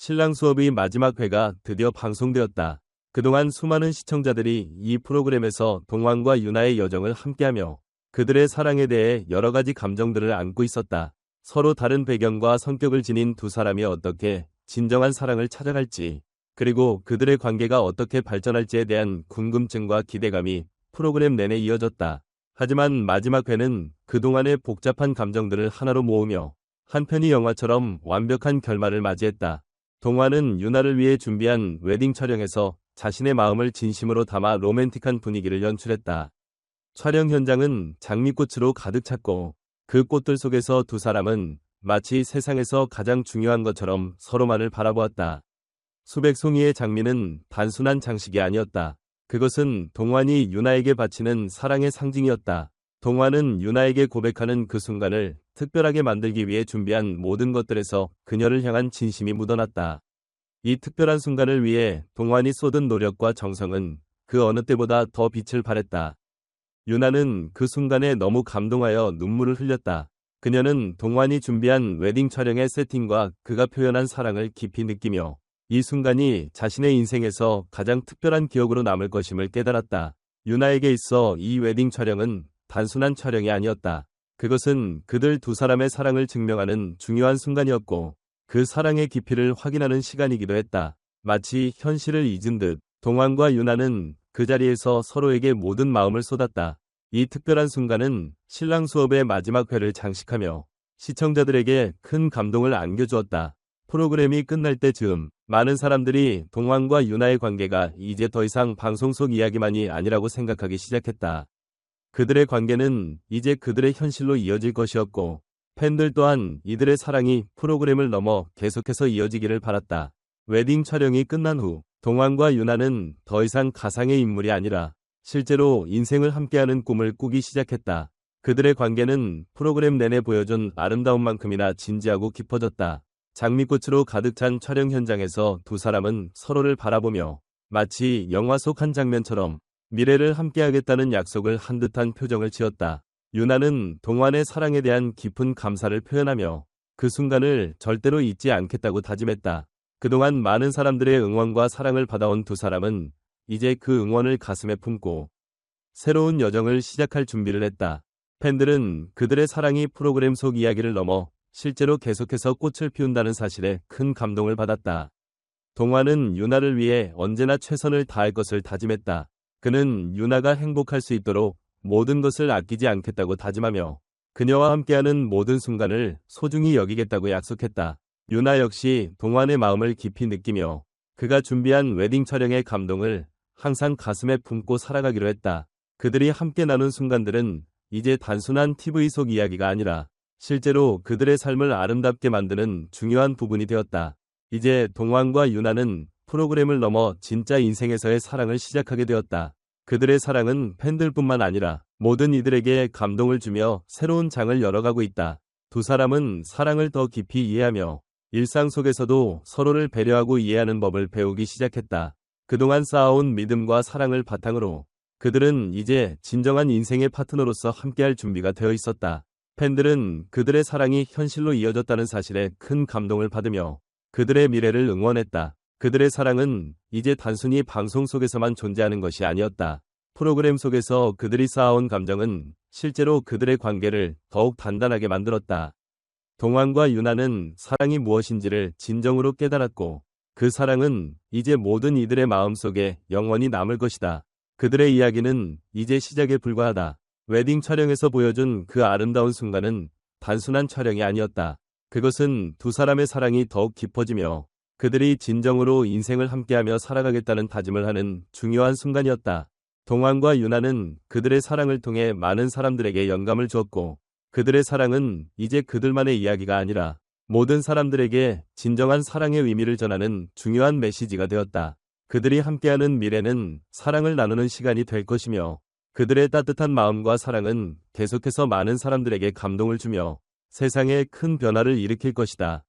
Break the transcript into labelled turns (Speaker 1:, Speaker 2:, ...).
Speaker 1: 신랑 수업의 마지막 회가 드디어 방송되었다. 그동안 수많은 시청자들이 이 프로그램에서 동환과 유나의 여정을 함께하며 그들의 사랑에 대해 여러 가지 감정들을 안고 있었다. 서로 다른 배경과 성격을 지닌 두 사람이 어떻게 진정한 사랑을 찾아갈지, 그리고 그들의 관계가 어떻게 발전할지에 대한 궁금증과 기대감이 프로그램 내내 이어졌다. 하지만 마지막 회는 그동안의 복잡한 감정들을 하나로 모으며 한편의 영화처럼 완벽한 결말을 맞이했다. 동화는 유나를 위해 준비한 웨딩 촬영에서 자신의 마음을 진심으로 담아 로맨틱한 분위기를 연출했다. 촬영 현장은 장미꽃으로 가득 찼고 그 꽃들 속에서 두 사람은 마치 세상에서 가장 중요한 것처럼 서로만을 바라보았다. 수백 송이의 장미는 단순한 장식이 아니었다. 그것은 동환이 유나에게 바치는 사랑의 상징이었다. 동환은 유나에게 고백하는 그 순간을 특별하게 만들기 위해 준비한 모든 것들에서 그녀를 향한 진심이 묻어났다. 이 특별한 순간을 위해 동환이 쏟은 노력과 정성은 그 어느 때보다 더 빛을 발했다. 유나는 그 순간에 너무 감동하여 눈물을 흘렸다. 그녀는 동환이 준비한 웨딩 촬영의 세팅과 그가 표현한 사랑을 깊이 느끼며 이 순간이 자신의 인생에서 가장 특별한 기억으로 남을 것임을 깨달았다. 유나에게 있어 이 웨딩 촬영은 단순한 촬영이 아니었다. 그것은 그들 두 사람의 사랑을 증명하는 중요한 순간이었고 그 사랑의 깊이를 확인하는 시간이기도 했다. 마치 현실을 잊은 듯 동환과 유나는 그 자리에서 서로에게 모든 마음을 쏟았다. 이 특별한 순간은 신랑 수업의 마지막 회를 장식하며 시청자들에게 큰 감동을 안겨주었다. 프로그램이 끝날 때즈음 많은 사람들이 동환과 유나의 관계가 이제 더 이상 방송 속 이야기만이 아니라고 생각하기 시작했다. 그들의 관계는 이제 그들의 현실로 이어질 것이었고 팬들 또한 이들의 사랑이 프로그램을 넘어 계속해서 이어지기를 바랐다. 웨딩 촬영이 끝난 후 동환과 유나는 더 이상 가상의 인물이 아니라 실제로 인생을 함께하는 꿈을 꾸기 시작했다. 그들의 관계는 프로그램 내내 보여준 아름다운 만큼이나 진지하고 깊어졌다. 장미꽃으로 가득 찬 촬영 현장에서 두 사람은 서로를 바라보며 마치 영화 속 한 장면처럼 미래를 함께하겠다는 약속을 한 듯한 표정을 지었다. 유나는 동환의 사랑에 대한 깊은 감사를 표현하며 그 순간을 절대로 잊지 않겠다고 다짐했다. 그동안 많은 사람들의 응원과 사랑을 받아온 두 사람은 이제 그 응원을 가슴에 품고 새로운 여정을 시작할 준비를 했다. 팬들은 그들의 사랑이 프로그램 속 이야기를 넘어 실제로 계속해서 꽃을 피운다는 사실에 큰 감동을 받았다. 동화는 유나를 위해 언제나 최선을 다할 것을 다짐했다. 그는 유나가 행복할 수 있도록 모든 것을 아끼지 않겠다고 다짐하며 그녀와 함께하는 모든 순간을 소중히 여기겠다고 약속했다. 유나 역시 동환의 마음을 깊이 느끼며 그가 준비한 웨딩 촬영의 감동을 항상 가슴에 품고 살아가기로 했다. 그들이 함께 나눈 순간들은 이제 단순한 TV 속 이야기가 아니라 실제로 그들의 삶을 아름답게 만드는 중요한 부분이 되었다. 이제 동환과 유나는 프로그램을 넘어 진짜 인생에서의 사랑을 시작하게 되었다. 그들의 사랑은 팬들뿐만 아니라 모든 이들에게 감동을 주며 새로운 장을 열어가고 있다. 두 사람은 사랑을 더 깊이 이해하며 일상 속에서도 서로를 배려하고 이해하는 법을 배우기 시작했다. 그동안 쌓아온 믿음과 사랑을 바탕으로 그들은 이제 진정한 인생의 파트너로서 함께할 준비가 되어 있었다. 팬들은 그들의 사랑이 현실로 이어졌다는 사실에 큰 감동을 받으며 그들의 미래를 응원했다. 그들의 사랑은 이제 단순히 방송 속에서만 존재하는 것이 아니었다. 프로그램 속에서 그들이 쌓아온 감정은 실제로 그들의 관계를 더욱 단단하게 만들었다. 동환과 유나는 사랑이 무엇인지를 진정으로 깨달았고 그 사랑은 이제 모든 이들의 마음속에 영원히 남을 것이다. 그들의 이야기는 이제 시작에 불과하다. 웨딩 촬영에서 보여준 그 아름다운 순간은 단순한 촬영이 아니었다. 그것은 두 사람의 사랑이 더욱 깊어지며 그들이 진정으로 인생을 함께하며 살아가겠다는 다짐을 하는 중요한 순간이었다. 동환과 유나는 그들의 사랑을 통해 많은 사람들에게 영감을 주었고 그들의 사랑은 이제 그들만의 이야기가 아니라 모든 사람들에게 진정한 사랑의 의미를 전하는 중요한 메시지가 되었다. 그들이 함께하는 미래는 사랑을 나누는 시간이 될 것이며 그들의 따뜻한 마음과 사랑은 계속해서 많은 사람들에게 감동을 주며 세상에 큰 변화를 일으킬 것이다.